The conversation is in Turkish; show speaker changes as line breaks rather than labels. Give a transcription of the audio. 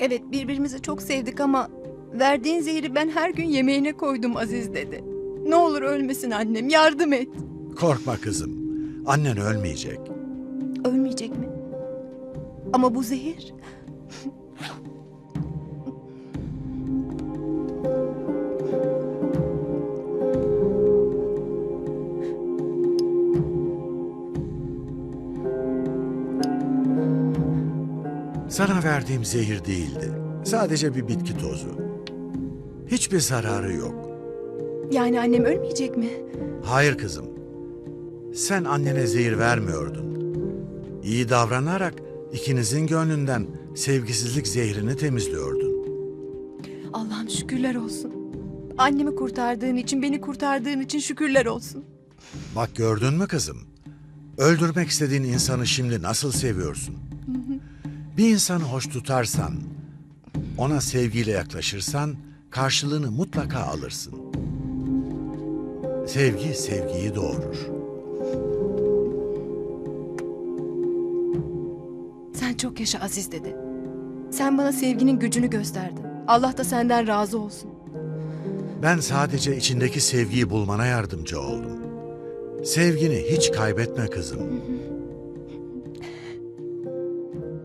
Evet birbirimizi çok sevdik ama verdiğin zehri ben her gün yemeğine koydum Aziz dedi. Ne olur ölmesin annem yardım et.
Korkma kızım. Annen ölmeyecek.
Ölmeyecek mi? Ama bu zehir.
Sana verdiğim zehir değildi. Sadece bir bitki tozu. Hiçbir zararı yok.
Yani annem ölmeyecek mi?
Hayır kızım. Sen annene zehir vermiyordun. İyi davranarak ikinizin gönlünden sevgisizlik zehrini temizliyordun.
Allah'ım şükürler olsun. Annemi kurtardığın için, beni kurtardığın için şükürler olsun.
Bak gördün mü kızım? Öldürmek istediğin insanı şimdi nasıl seviyorsun? Bir insanı hoş tutarsan, ona sevgiyle yaklaşırsan karşılığını mutlaka alırsın. Sevgi sevgiyi doğurur.
Sen çok yaşa Aziz dedi. Sen bana sevginin gücünü gösterdin. Allah da senden razı olsun.
Ben sadece içindeki sevgiyi bulmana yardımcı oldum. Sevgini hiç kaybetme kızım.